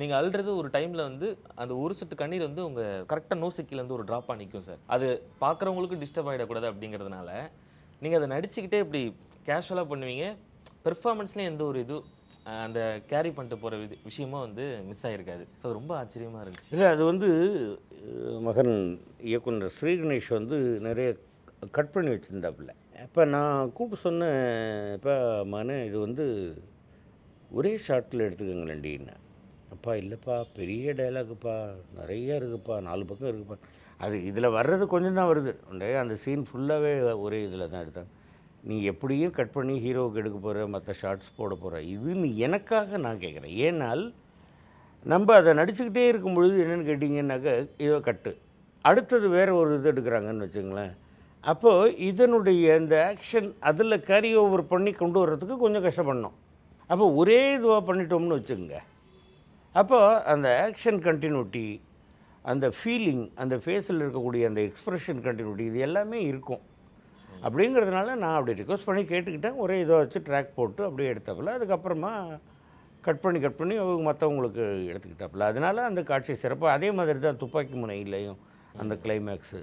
நீங்கள் அழுறது ஒரு டைமில் வந்து அந்த ஒரு சொட்டு கண்ணீர் வந்து உங்கள் கரெக்டாக நோசிக்கிலேருந்து ஒரு ட்ராப்பாக நிற்கும் சார் அது பார்க்குறவங்களுக்கு டிஸ்டர்ப் ஆகிடக்கூடாது அப்படிங்கிறதுனால நீங்கள் அதை நடிச்சுக்கிட்டே இப்படி கேஷுவலாக பண்ணுவீங்க. பெர்ஃபார்மன்ஸ்லேயும் எந்த ஒரு இது அந்த கேரி பண்ணிட்டு போகிற இது விஷயமும் வந்து மிஸ் ஆகிருக்காது ஸோ ரொம்ப ஆச்சரியமாக இருந்துச்சு. இல்லை அது வந்து மகன் இயக்குனர் ஸ்ரீ கணேஷ் வந்து நிறைய கட் பண்ணி வச்சுருந்தாப்புல. இப்போ நான் கூப்பிட்டு சொன்னேன் இப்போ மகனே இது வந்து ஒரே ஷார்ட்டில் எடுத்துக்கோங்களேன்டின்னு அப்பா இல்லைப்பா பெரிய டைலாக்குப்பா நிறைய இருக்குப்பா நாலு பக்கம் இருக்குப்பா. அது இதில் வர்றது கொஞ்சம் தான் வருது. உண்டே அந்த சீன் ஃபுல்லாகவே ஒரே இதில் தான் எடுத்தாங்க நீ எப்படியும் கட் பண்ணி ஹீரோவுக்கு எடுக்க போகிற மற்ற ஷார்ட்ஸ் போட போகிற இதுன்னு எனக்காக நான் கேட்குறேன். ஏனால் நம்ம அதை நடிச்சுக்கிட்டே இருக்கும் பொழுது என்னென்னு கேட்டிங்கன்னாக்க இதோ கட்டு அடுத்தது வேறு ஒரு இது எடுக்கிறாங்கன்னு வச்சுங்களேன். அப்போது இதனுடைய இந்த ஆக்ஷன் அதில் கேரி ஓவர் பண்ணி கொண்டு வர்றதுக்கு கொஞ்சம் கஷ்டப்படணும். அப்போ ஒரே இதுவாக பண்ணிட்டோம்னு வச்சுக்கோங்க. அப்போது அந்த ஆக்ஷன் கண்டினியூட்டி அந்த ஃபீலிங் அந்த ஃபேஸில் இருக்கக்கூடிய அந்த எக்ஸ்ப்ரெஷன் கண்டினியூட்டி இது எல்லாமே இருக்கும். அப்படிங்கிறதுனால நான் அப்படி ரிக்வஸ்ட் பண்ணி கேட்டுக்கிட்டேன். ஒரே இதை வச்சு ட்ராக் போட்டு அப்படியே எடுத்தாப்புல. அதுக்கப்புறமா கட் பண்ணி கட் பண்ணி அவங்க மற்றவங்களுக்கு எடுத்துக்கிட்டாப்புல. அதனால அந்த காட்சி சிறப்பாக அதே மாதிரி தான் துப்பாக்கி முனையிலையும் அந்த கிளைமேக்ஸு